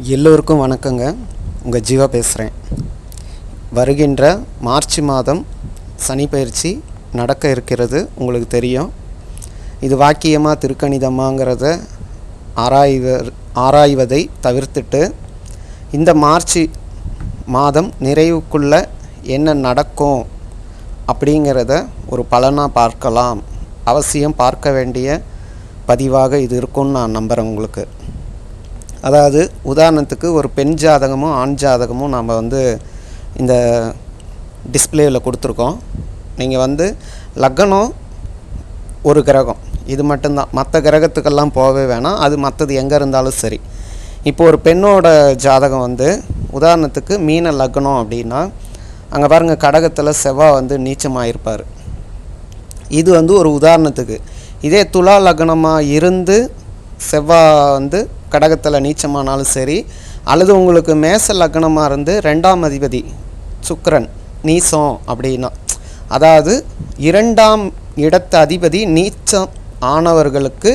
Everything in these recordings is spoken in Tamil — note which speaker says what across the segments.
Speaker 1: எல்லோருக்கும் வணக்கங்க. உங்கள் ஜீவா பேசுகிறேன் வருகின்ற மார்ச் மாதம் சனி பயிற்சி நடக்க இருக்கிறது உங்களுக்கு தெரியும். இது வாக்கியமாக திருக்கணிதமாங்கிறத ஆராய்வ ஆராய்வதை தவிர்த்துட்டு இந்த மார்ச் மாதம் நிறைவுக்குள்ள என்ன நடக்கும் அப்படிங்கிறத ஒரு பலனாக பார்க்கலாம். அவசியம் பார்க்க வேண்டிய பதிவாக இது இருக்கும்னு நான் நம்புகிறேன் உங்களுக்கு. அதாவது உதாரணத்துக்கு ஒரு பெண் ஜாதகமும் ஆண் ஜாதகமும் நாம் வந்து இந்த டிஸ்பிளேவில் கொடுத்துருக்கோம். நீங்கள் வந்து லக்னம் ஒரு கிரகம். இது மட்டும்தான். மற்ற கிரகத்துக்கெல்லாம் போகவே வேணாம். அது மற்றது எங்கே இருந்தாலும் சரி. இப்போ ஒரு பெண்ணோட ஜாதகம் வந்து உதாரணத்துக்கு மீன லக்னம் அப்படின்னா அங்கே பாருங்கள் கடகத்தில் செவ்வாய் வந்து நீச்சமாக இருப்பார் இது வந்து ஒரு உதாரணத்துக்கு. இதே துலா லக்னமாக இருந்து செவ்வாய் வந்து கடகத்தில் நீச்சமானாலும் சரி அல்லது உங்களுக்கு மேச லக்னமாக இருந்து ரெண்டாம் அதிபதி சுக்கரன் நீசம் அப்படின்னா அதாவது இரண்டாம் இடத்த அதிபதி நீச்சம் ஆனவர்களுக்கு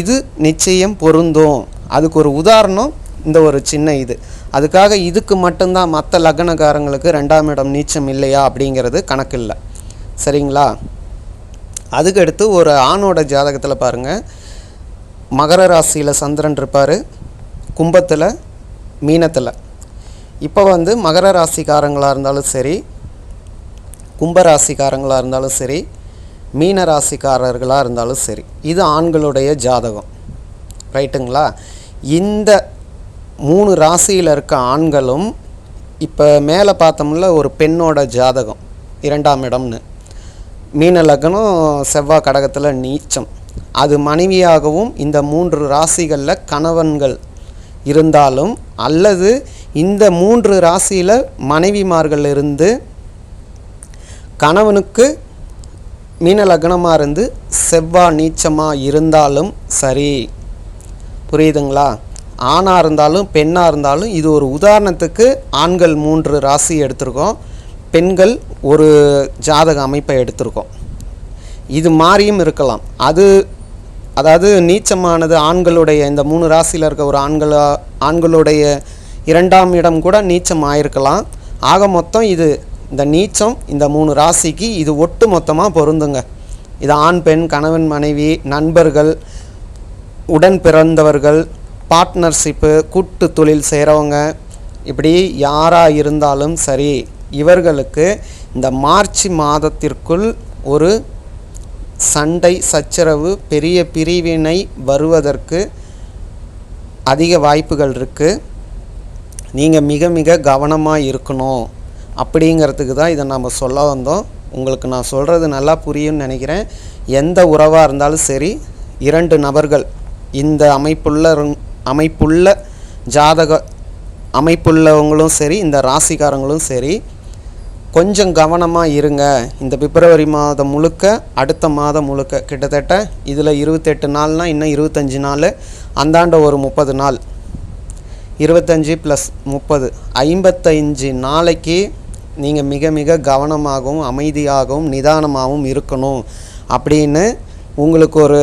Speaker 1: இது நிச்சயம் பொருந்தும். அதுக்கு ஒரு உதாரணம் இந்த ஒரு சின்ன இது. அதுக்காக இதுக்கு மட்டும்தான் மற்ற லக்னக்காரங்களுக்கு ரெண்டாம் இடம் நீச்சம் இல்லையா அப்படிங்கிறது கணக்கில்லை. சரிங்களா? அதுக்கடுத்து ஒரு ஆணோட ஜாதகத்தில் பாருங்கள் மகர ராசியில் சந்திரன் இருப்பார். கும்பத்தில் மீனத்தில். இப்போ வந்து மகர ராசிக்காரங்களாக இருந்தாலும் சரி கும்ப ராசிக்காரங்களாக இருந்தாலும் சரி மீன ராசிக்காரர்களாக இருந்தாலும் சரி இது ஆண்களுடைய ஜாதகம். ரைட்டுங்களா? இந்த மூணு ராசியில் இருக்க ஆண்களும் இப்போ மேலே பார்த்தோம்ல ஒரு பெண்ணோட ஜாதகம் இரண்டாம் இடம்னு. மீன லக்னம் செவ்வாய் கடகத்தில் நீச்சம். அது மனைவியாகவும் இந்த மூன்று ராசிகளில் கணவன்கள் இருந்தாலும் அல்லது இந்த மூன்று ராசியில் மனைவிமார்கள் இருந்து கணவனுக்கு மீன லக்னமாக இருந்து செவ்வாய் நீச்சமாக இருந்தாலும் சரி. புரியுதுங்களா? ஆணாக இருந்தாலும் பெண்ணாக இருந்தாலும் இது ஒரு உதாரணத்துக்கு ஆண்கள் மூன்று ராசி எடுத்திருக்கோம். பெண்கள் ஒரு ஜாதக அமைப்பை எடுத்திருக்கோம். இது மாறியும் இருக்கலாம். அது அதாவது நீச்சமானது ஆண்களுடைய இந்த மூணு ராசியில் இருக்க ஒரு ஆண்களா ஆண்களுடைய இரண்டாம் இடம் கூட நீச்சம் ஆயிருக்கலாம். ஆக மொத்தம் இது இந்த நீச்சம் இந்த மூணு ராசிக்கு இது ஒட்டு மொத்தமாக பொருந்துங்க. இது ஆண் பெண் கணவன் மனைவி நண்பர்கள் உடன் பிறந்தவர்கள் பார்ட்னர்ஷிப்பு கூட்டு தொழில் செய்கிறவங்க இப்படி யாராக இருந்தாலும் சரி இவர்களுக்கு இந்த மார்ச் மாதத்திற்குள் ஒரு சண்டை சச்சரவு பெரிய பிரிவினை வருவதற்கு அதிக வாய்ப்புகள் இருக்குது நீங்கள் மிக மிக கவனமாக இருக்கணும். அப்படிங்கிறதுக்கு தான் இதை நம்ம சொல்ல வந்தோம். உங்களுக்கு நான் சொல்கிறது நல்லா புரியும்னு நினைக்கிறேன். எந்த உறவாக இருந்தாலும் சரி இரண்டு நபர்கள் இந்த அமைப்புள்ள அமைப்புள்ள ஜாதக அமைப்புள்ளவங்களும் சரி இந்த ராசிக்காரங்களும் சரி கொஞ்சம் கவனமாக இருங்க. இந்த பிப்ரவரி மாதம் முழுக்க அடுத்த மாதம் முழுக்க கிட்டத்தட்ட இதில் இருபத்தெட்டு நாள்னால் இன்னும் இருபத்தஞ்சி நாள் அந்தாண்ட ஒரு முப்பது நாள். இருபத்தஞ்சி ப்ளஸ் முப்பது. ஐம்பத்தஞ்சு நாளைக்கு நீங்கள் மிக மிக கவனமாகவும் அமைதியாகவும் நிதானமாகவும் இருக்கணும். அப்படின்னு உங்களுக்கு ஒரு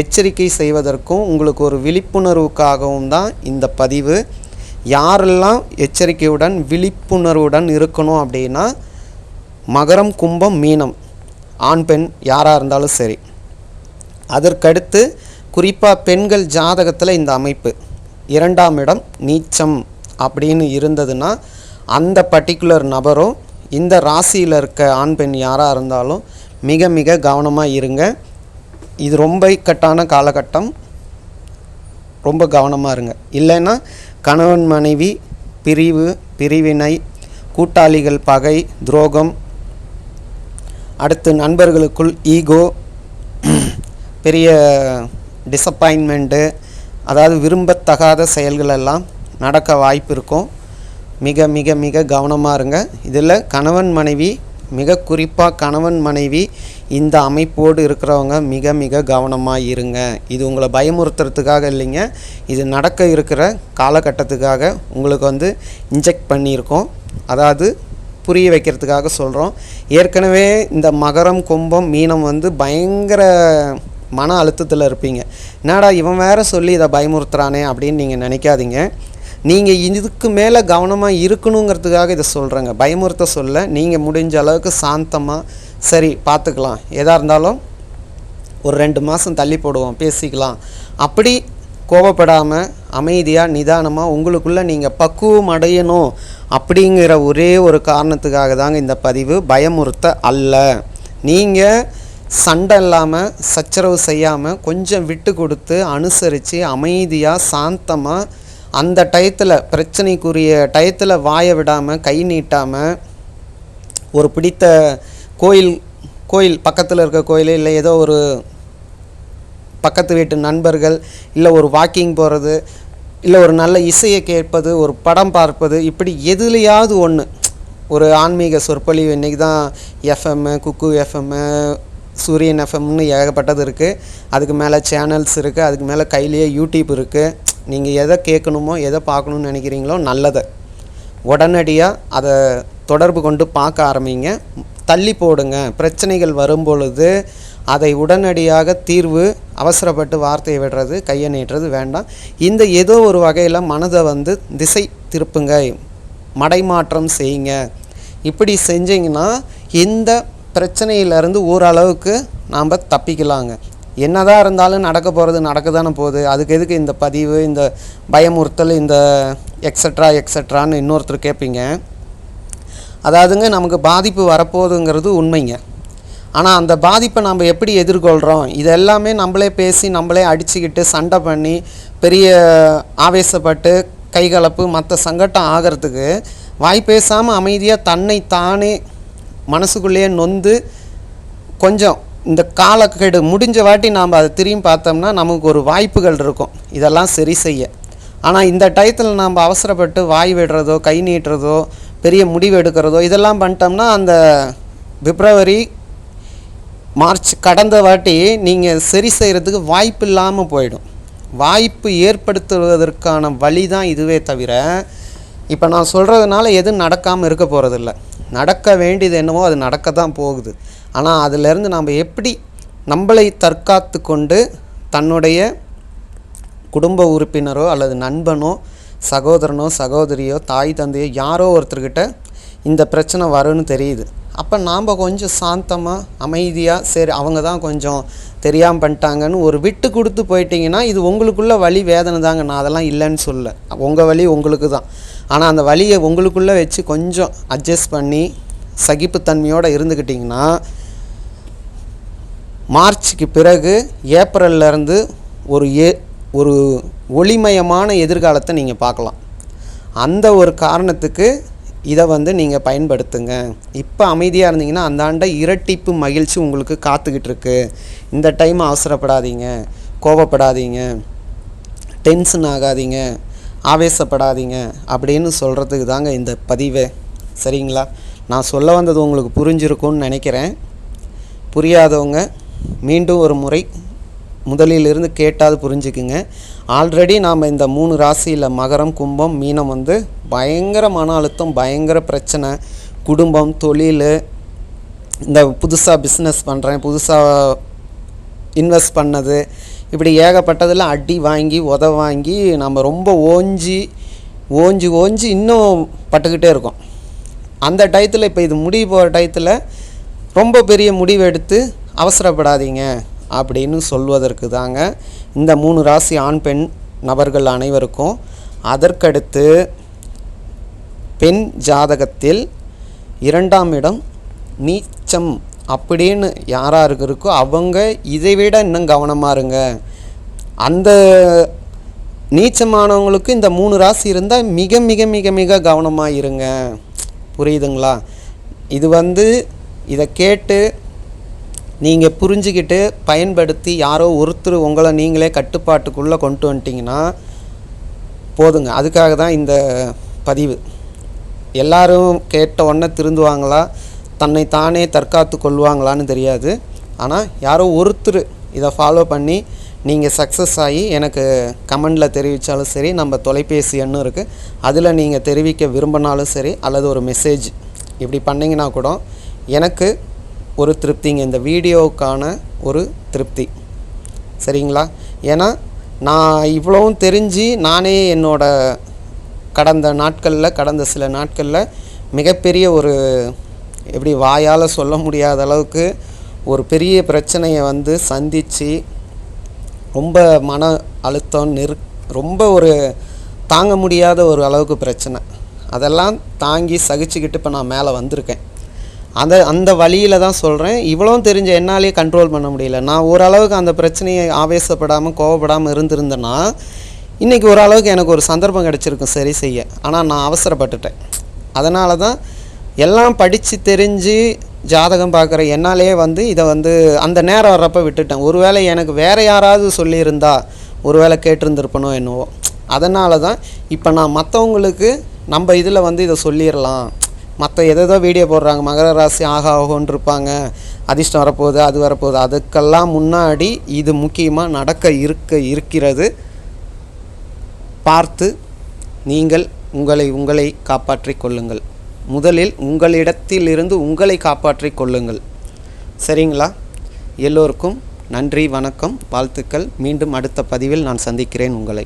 Speaker 1: எச்சரிக்கை செய்வதற்கும் உங்களுக்கு ஒரு விழிப்புணர்வுக்காகவும் தான் இந்த பதிவு யாரெல்லாம் எச்சரிக்கையுடன் விழிப்புணர்வுடன் இருக்கணும் அப்படின்னா மகரம் கும்பம் மீனம். ஆண் பெண் யாராக இருந்தாலும் சரி. அதற்கடுத்து குறிப்பாக பெண்கள் ஜாதகத்தில் இந்த அமைப்பு. இரண்டாம் இடம் நீச்சம் அப்படின்னு இருந்ததுன்னா அந்த பர்டிகுலர் நபரும் இந்த ராசியில் இருக்க ஆண் பெண் யாராக இருந்தாலும் மிக மிக கவனமாக இருங்க. இது ரொம்ப இக்கட்டான காலகட்டம். ரொம்ப கவனமாக இருங்க. இல்லைன்னா கணவன் மனைவி பிரிவு பிரிவினை கூட்டாளிகள் பகை துரோகம். அடுத்து நண்பர்களுக்குள் ஈகோ பெரிய டிசப்பாயின்மெண்ட்டு அதாவது விரும்பத்தகாத செயல்கள் எல்லாம் நடக்க வாய்ப்பு இருக்கும். மிக மிக மிக கவனமாக இருங்க. இதில் கணவன் மனைவி மிக குறிப்பாக கணவன் மனைவி இந்த அமைப்போடு இருக்கிறவங்க மிக மிக கவனமாக இருங்க. இது உங்களை பயமுறுத்துறதுக்காக இல்லைங்க. இது நடக்க இருக்கிற காலகட்டத்துக்காக உங்களுக்கு வந்து இன்ஜெக்ட் பண்ணியிருக்கோம். அதாவது புரிய வைக்கிறதுக்காக சொல்கிறோம் ஏற்கனவே இந்த மகரம் கும்பம் மீனம் வந்து பயங்கர மன அழுத்தத்தில் இருப்பீங்க. என்னடா இவன் வேற சொல்லி இதை பயமுறுத்துறானே அப்படின்னு நீங்கள் நினைக்காதீங்க. நீங்கள் இதுக்கு மேலே கவனமாக இருக்கணுங்கிறதுக்காக இதை சொல்கிறேங்க பயமுறுத்த சொல்ல நீங்கள் முடிஞ்ச அளவுக்கு சாந்தமாக சரி பார்த்துக்கலாம். எதாக இருந்தாலும் ஒரு ரெண்டு மாதம் தள்ளி போடுவோம் பேசிக்கலாம். அப்படி கோவப்படாமல் அமைதியாக நிதானமாக உங்களுக்குள்ளே நீங்கள் பக்குவம் அடையணும் அப்படிங்கிற ஒரே ஒரு காரணத்துக்காக தாங்க இந்த பதிவு. பயமுறுத்த அல்ல. நீங்கள் சண்டை இல்லாமல் சச்சரவு செய்யாமல் கொஞ்சம் விட்டு கொடுத்து அனுசரித்து அமைதியாக சாந்தமாக அந்த டயத்தில் பிரச்சனைக்குரிய டயத்தில் வாயை விடாமல் கை நீட்டாமல் ஒரு பிடித்த கோயில் கோயில் பக்கத்தில் இருக்க கோயில் இல்லை ஏதோ ஒரு பக்கத்து வீட்டு நண்பர்கள் இல்லை ஒரு வாக்கிங் போகிறது இல்லை ஒரு நல்ல இசையை கேட்பது ஒரு படம் பார்ப்பது இப்படி எதுலையாவது ஒன்று ஒரு ஆன்மீக சொற்பொழிவு இன்றைக்கி தான் எஃப்எம்மு குக்கு எஃப்எம்மு சூரியன் எஃப்எம்னு ஏகப்பட்டது இருக்குது அதுக்கு மேலே சேனல்ஸ் இருக்குது அதுக்கு மேலே கையிலேயே யூடியூப் இருக்குது நீங்கள் எதை கேட்கணுமோ எதை பார்க்கணுன்னு நினைக்கிறீங்களோ நல்லதை. உடனடியாக அதை தொடர்பு கொண்டு பார்க்க ஆரம்பிங்க. தள்ளி போடுங்க. பிரச்சனைகள் வரும்பொழுது அதை உடனடியாக தீர்வு அவசரப்பட்டு வார்த்தையை விடுறது கையை நீட்டுறது வேண்டாம். இந்த ஏதோ ஒரு வகையில் மனதை வந்து திசை திருப்புங்க. மடைமாற்றம் செய்யுங்க. இப்படி செஞ்சீங்கன்னா இந்த பிரச்சனையிலேருந்து ஓரளவுக்கு நாம் தப்பிக்கலாங்க. என்னதான் இருந்தாலும் நடக்க போகிறது நடக்க தானே போகுது. அதுக்கு எதுக்கு இந்த பதிவு இந்த பயமுறுத்தல் இந்த எக்ஸட்ரா எக்ஸட்ரான்னு இன்னொருத்தர் கேட்பீங்க அதாவதுங்க நமக்கு பாதிப்பு வரப்போகுதுங்கிறது உண்மைங்க. ஆனால் அந்த பாதிப்பை நம்ம எப்படி எதிர்கொள்கிறோம் இது எல்லாமே நம்மளே பேசி நம்மளே அடிச்சுக்கிட்டு சண்டை பண்ணி பெரிய ஆவேசப்பட்டு கைகலப்பு மற்ற சங்கட்டம் ஆகிறதுக்கு வாய் பேசாமல் அமைதியாக தன்னை தானே மனசுக்குள்ளேயே நொந்து கொஞ்சம் இந்த காலக்கெடு முடிஞ்ச வாட்டி நாம் அதை திரும்பி பார்த்தோம்னா நமக்கு ஒரு வாய்ப்புகள் இருக்கும். இதெல்லாம் சரி செய்ய. ஆனால் இந்த டயத்தில் நாம் அவசரப்பட்டு வாய் விடுறதோ கை நீட்டுறதோ பெரிய முடிவு எடுக்கிறதோ இதெல்லாம் பண்ணிட்டோம்னா அந்த பிப்ரவரி மார்ச் கடந்த வாட்டி நீங்கள் சரி செய்கிறதுக்கு வாய்ப்பு இல்லாமல் போயிடும். வாய்ப்பு ஏற்படுத்துவதற்கான வழி தான் இதுவே தவிர இப்போ நான் சொல்கிறதுனால எதுவும் நடக்காமல் இருக்க போகிறதில்ல நடக்க வேண்டியது என்னவோ அது நடக்க தான் போகுது. ஆனால் அதிலிருந்து நாம் எப்படி நம்மளை தற்காத்து கொண்டு தன்னுடைய குடும்ப உறுப்பினரோ அல்லது நண்பனோ சகோதரனோ சகோதரியோ தாய் தந்தையோ யாரோ ஒருத்தர்கிட்ட இந்த பிரச்சனை வரும்னு தெரியுது. அப்போ நாம் கொஞ்சம் சாந்தமாக அமைதியாக சரி அவங்க தான் கொஞ்சம் தெரியாமல் பண்ணிட்டாங்கன்னு ஒரு விட்டு கொடுத்து போயிட்டீங்கன்னா இது உங்களுக்குள்ளே வழி வேதனை தாங்க. நான் அதெல்லாம் இல்லைன்னு சொல்ல உங்கள் வழி உங்களுக்கு தான். ஆனால் அந்த வழியை உங்களுக்குள்ளே வச்சு கொஞ்சம் அட்ஜஸ்ட் பண்ணி சகிப்புத்தன்மையோடு இருந்துக்கிட்டிங்கன்னா மார்ச்சுக்கு பிறகு ஏப்ரல்ல இருந்து ஒரு ஏ ஒரு ஒளிமயமான எதிர்காலத்தை நீங்கள் பார்க்கலாம். அந்த ஒரு காரணத்துக்கு இதை வந்து நீங்கள் பயன்படுத்துங்க. இப்போ அமைதியாக இருந்தீங்கன்னா அந்தாண்ட இரட்டிப்பு மகிழ்ச்சி உங்களுக்கு காத்துக்கிட்டு இருக்கு இந்த டைம் அவசரப்படாதீங்க. கோவப்படாதீங்க. டென்ஷன் ஆகாதீங்க. ஆவேசப்படாதீங்க. அப்படின்னு சொல்கிறதுக்கு தாங்க இந்த பதிவே. சரிங்களா? நான் சொல்ல வந்தது உங்களுக்கு புரிஞ்சிருக்கும்னு நினைக்கிறேன். புரியாதவங்க மீண்டும் ஒரு முறை முதலிலிருந்து கேட்டாது புரிஞ்சுக்குங்க. ஆல்ரெடி நாம் இந்த மூணு ராசியில் மகரம் கும்பம் மீனம் வந்து பயங்கர மன அழுத்தம் பயங்கர பிரச்சனை. குடும்பம் தொழில் இந்த புதுசாக பிஸ்னஸ் பண்ணுறேன் புதுசாக இன்வெஸ்ட் பண்ணது. இப்படி ஏகப்பட்டதில் அடி வாங்கி உத வாங்கி நம்ம ரொம்ப ஓஞ்சி ஓஞ்சி ஓஞ்சி இன்னும் பட்டுக்கிட்டே இருக்கோம். அந்த டயத்தில் இப்போ இது முடிவு போகிற டயத்தில் ரொம்ப பெரிய முடிவு எடுத்து அவசரப்படாதீங்க. அப்படின்னு சொல்வதற்கு தாங்க இந்த மூணு ராசி ஆண் பெண் நபர்கள் அனைவருக்கும் அதற்கடுத்து பெண் ஜாதகத்தில் இரண்டாம் இடம் நீச்சம் அப்படின்னு யாராருக்கு இருக்கோ அவங்க இதை விட இன்னும் கவனமாக இருங்க. அந்த நீச்சமானவங்களுக்கு இந்த மூணு ராசி இருந்தால் மிக மிக மிக மிக கவனமாக இருங்க. புரியுதுங்களா? இது வந்து இதை கேட்டு நீங்கள் புரிஞ்சுக்கிட்டு பயன்படுத்தி யாரோ ஒருத்தர் உங்களை நீங்களே கட்டுப்பாட்டுக்குள்ளே கொண்டு வந்துட்டிங்கன்னா போதுங்க. அதுக்காக தான் இந்த பதிவு. எல்லாரும் கேட்ட உடனே திருந்துவாங்களா? தன்னை தானே தற்காத்து கொள்வாங்களான்னு தெரியாது. ஆனால் யாரோ ஒருத்தர் இதை ஃபாலோ பண்ணி நீங்கள் சக்ஸஸ் ஆகி எனக்கு கமெண்டில் தெரிவித்தாலும் சரி நம்ம தொலைபேசி எண்ணும் இருக்குது அதில் நீங்கள் தெரிவிக்க விரும்பினாலும் சரி அல்லது ஒரு மெசேஜ் இப்படி பண்ணிங்கன்னா கூட எனக்கு ஒரு திருப்திங்க இந்த வீடியோவுக்கான ஒரு திருப்தி. சரிங்களா? ஏன்னா நான் இவ்வளவும் தெரிஞ்சு நானே என்னோட கடந்த நாட்களில் கடந்த சில நாட்களில் மிகப்பெரிய ஒரு எப்படி வாயால் சொல்ல முடியாத அளவுக்கு ஒரு பெரிய பிரச்சனையை வந்து சந்தித்து ரொம்ப மன அழுத்தம் நெரு ரொம்ப ஒரு தாங்க முடியாத ஒரு அளவுக்கு பிரச்சனை. அதெல்லாம் தாங்கி சகிச்சுக்கிட்டு இப்போ நான் மேலே வந்திருக்கேன். அந்த அந்த வழியில் தான் சொல்கிறேன் இவ்வளோவும் தெரிஞ்ச என்னாலேயே கண்ட்ரோல் பண்ண முடியல. நான் ஓரளவுக்கு அந்த பிரச்சனையை ஆவேசப்படாமல் கோவப்படாமல் இருந்திருந்தேன்னா இன்றைக்கி ஓரளவுக்கு எனக்கு ஒரு சந்தர்ப்பம் கிடச்சிருக்கும் சரி செய்ய. ஆனால் நான் அவசரப்பட்டுட்டேன். அதனால தான் எல்லாம் படித்து தெரிஞ்சு ஜாதகம் பார்க்குற என்னாலே வந்து இதை வந்து அந்த நேரம் வர்றப்ப விட்டுட்டேன். ஒருவேளை எனக்கு வேறு யாராவது சொல்லியிருந்தா ஒருவேளை கேட்டிருந்திருப்பனோ என்னவோ. அதனால தான் இப்போ நான் மற்றவங்களுக்கு நம்ம இதில் வந்து இதை சொல்லிடலாம் மற்ற எதோ வீடியோ போடுறாங்க. மகர ராசி ஆகா ஆகும்னு இருப்பாங்க அதிர்ஷ்டம் வரப்போகுது அது வரப்போகுது. அதுக்கெல்லாம் முன்னாடி இது முக்கியமாக நடக்க இருக்க இருக்கிறது. பார்த்து நீங்கள் உங்களை உங்களை காப்பாற்றிக் கொள்ளுங்கள். முதலில் உங்களிடத்திலிருந்து உங்களை காப்பாற்றிக் கொள்ளுங்கள். சரிங்களா? எல்லோருக்கும் நன்றி வணக்கம் வாழ்த்துக்கள். மீண்டும் அடுத்த பதிவில் நான் சந்திக்கிறேன் உங்களை.